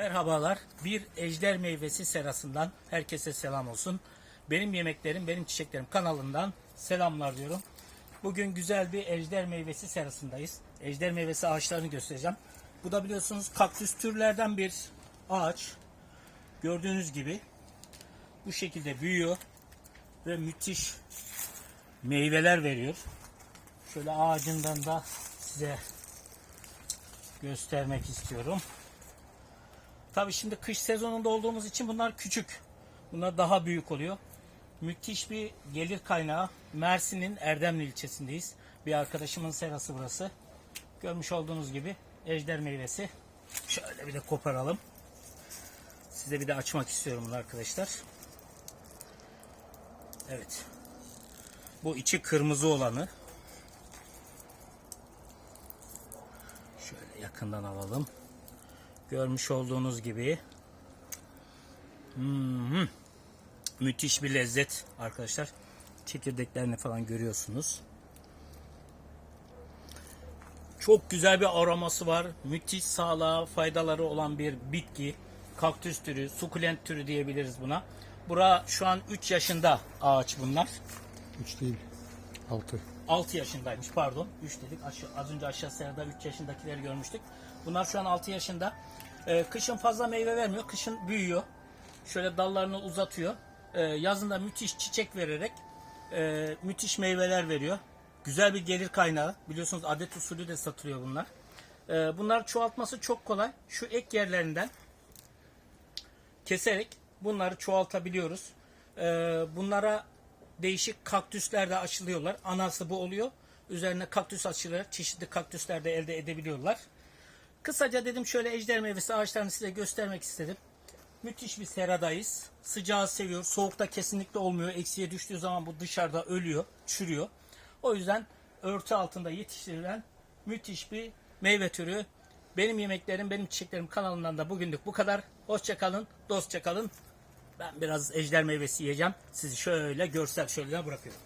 Merhabalar. Bir ejder meyvesi serasından herkese selam olsun. Benim yemeklerim, benim çiçeklerim kanalından selamlar diyorum. Bugün güzel bir ejder meyvesi serasındayız. Ejder meyvesi ağaçlarını göstereceğim. Bu da biliyorsunuz kaktüs türlerden bir ağaç. Gördüğünüz gibi bu şekilde büyüyor ve müthiş meyveler veriyor. Şöyle ağacından da size göstermek istiyorum. Tabii şimdi kış sezonunda olduğumuz için bunlar küçük. Bunlar daha büyük oluyor. Müthiş bir gelir kaynağı. Mersin'in Erdemli ilçesindeyiz. Bir arkadaşımın serası burası. Görmüş olduğunuz gibi ejder meyvesi. Şöyle bir de koparalım. Size bir de açmak istiyorum bunu arkadaşlar. Evet. Bu içi kırmızı olanı. Şöyle yakından alalım. Görmüş olduğunuz gibi Hmm, müthiş bir lezzet arkadaşlar. Çekirdeklerini falan görüyorsunuz. Çok güzel bir aroması var. Müthiş sağlığa faydaları olan bir bitki. Kaktüs türü, sukulent türü diyebiliriz buna. Bura şu an 3 yaşında ağaç bunlar. 3 değil. 6. 6 yaşındaymış pardon. 3 dedik. Aşağı, az önce aşağı sırada 3 yaşındakileri görmüştük. Bunlar şu an 6 yaşında. Ee, kışın fazla meyve vermiyor. Kışın büyüyor. Şöyle dallarını uzatıyor. Ee, yazında müthiş çiçek vererek e, müthiş meyveler veriyor. Güzel bir gelir kaynağı. Biliyorsunuz adet usulü de satılıyor bunlar. Ee, bunlar çoğaltması çok kolay. Şu ek yerlerinden keserek bunları çoğaltabiliyoruz. Ee, bunlara değişik kaktüsler de açılıyorlar. Anası bu oluyor. Üzerine kaktüs açılır. Çeşitli kaktüsler de elde edebiliyorlar. Kısaca dedim şöyle ejder meyvesi ağaçlarını size göstermek istedim. Müthiş bir seradayız. Sıcağı seviyor. Soğukta kesinlikle olmuyor. Eksiye düştüğü zaman bu dışarıda ölüyor, çürüyor. O yüzden örtü altında yetiştirilen müthiş bir meyve türü. Benim yemeklerim, benim çiçeklerim kanalından da bugünlük bu kadar. Hoşça kalın, dostça kalın. Ben biraz ejder meyvesi yiyeceğim. Sizi şöyle görsel şöyle bırakıyorum.